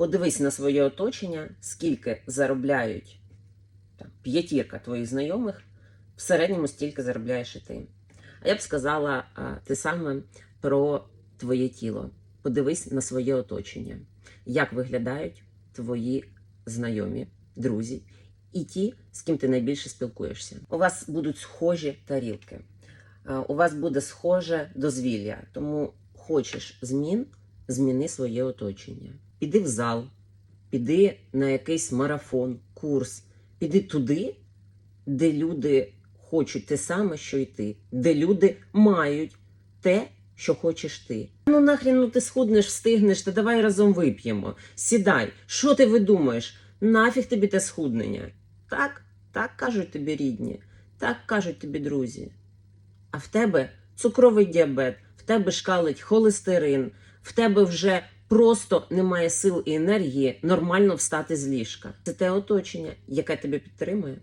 Подивись на своє оточення, скільки заробляють п'ятірка твоїх знайомих, в середньому стільки заробляєш і ти. А я б сказала а, те саме про твоє тіло. Подивись на своє оточення, як виглядають твої знайомі, друзі і ті, з ким ти найбільше спілкуєшся. У вас будуть схожі тарілки, у вас буде схоже дозвілля. Тому хочеш змін, зміни своє оточення. Піди в зал, піди на якийсь марафон, курс, піди туди, де люди хочуть те саме, що й ти, де люди мають те, що хочеш ти. Ну нахрін, ну ти схуднеш, встигнеш, та давай разом вип'ємо. Сідай, що ти видумаєш? Нафіг тобі те схуднення? Так, так кажуть тобі рідні, так кажуть тобі друзі. А в тебе цукровий діабет, в тебе шкалить холестерин, в тебе вже просто немає сил і енергії нормально встати з ліжка. Це те оточення, яке тебе підтримує.